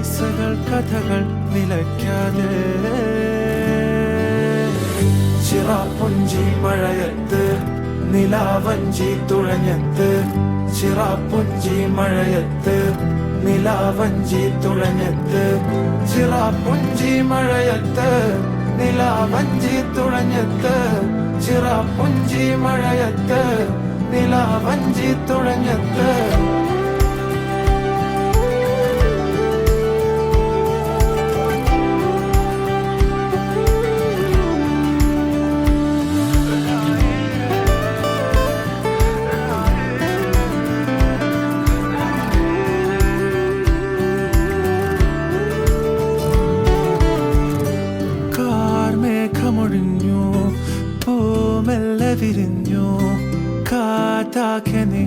കിസകൾ കഥകൾ നിലയ്ക്കാതെ. ചിറാപ്പുഞ്ചി മഴയത്ത് നിലാവഞ്ചി തുഴഞ്ഞത്ത്. ചിറാപ്പുഞ്ചി മഴയത്ത് നിലാവഞ്ചി തുഴഞ്ഞത്ത്. ചിറാപ്പുഞ്ചി മഴയത്ത് നിലാവഞ്ചി തുഴഞ്ഞത്ത്. ചിറാപ്പുഞ്ചി മഴയത്ത് നിലാവഞ്ചി തുഴഞ്ഞത്ത്. വിരിഞ്ഞു കാറ്റാകെ നീ